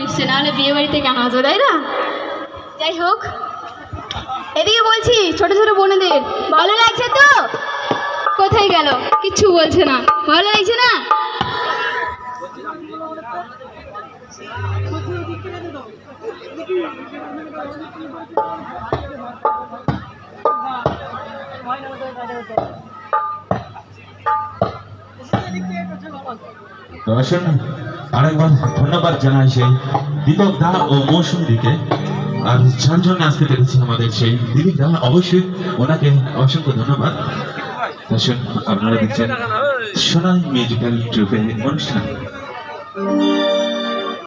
এসছে নাহলে বিয়ে বাড়িতে কেন আসবে তাই না? যাই হোক এদিকে বলছি ছোট ছোট বোনেদের ভালো লাগছে তো? কোথায় গেল? কিচ্ছু বলছে না। ভালো লাগছে না? তো আসুন আরেকবার ধন্যবাদ জানাই সেই দীপক দা ও মৌসুম দিকে আর যার আজকে দেখেছি আমাদের সেই দিলীপ দা। অবশ্যই ওনাকে অসংখ্য ধন্যবাদ। আসুন আপনারা দেখছেন সোনাই মিউজিক্যাল ট্রুপের অনুষ্ঠান।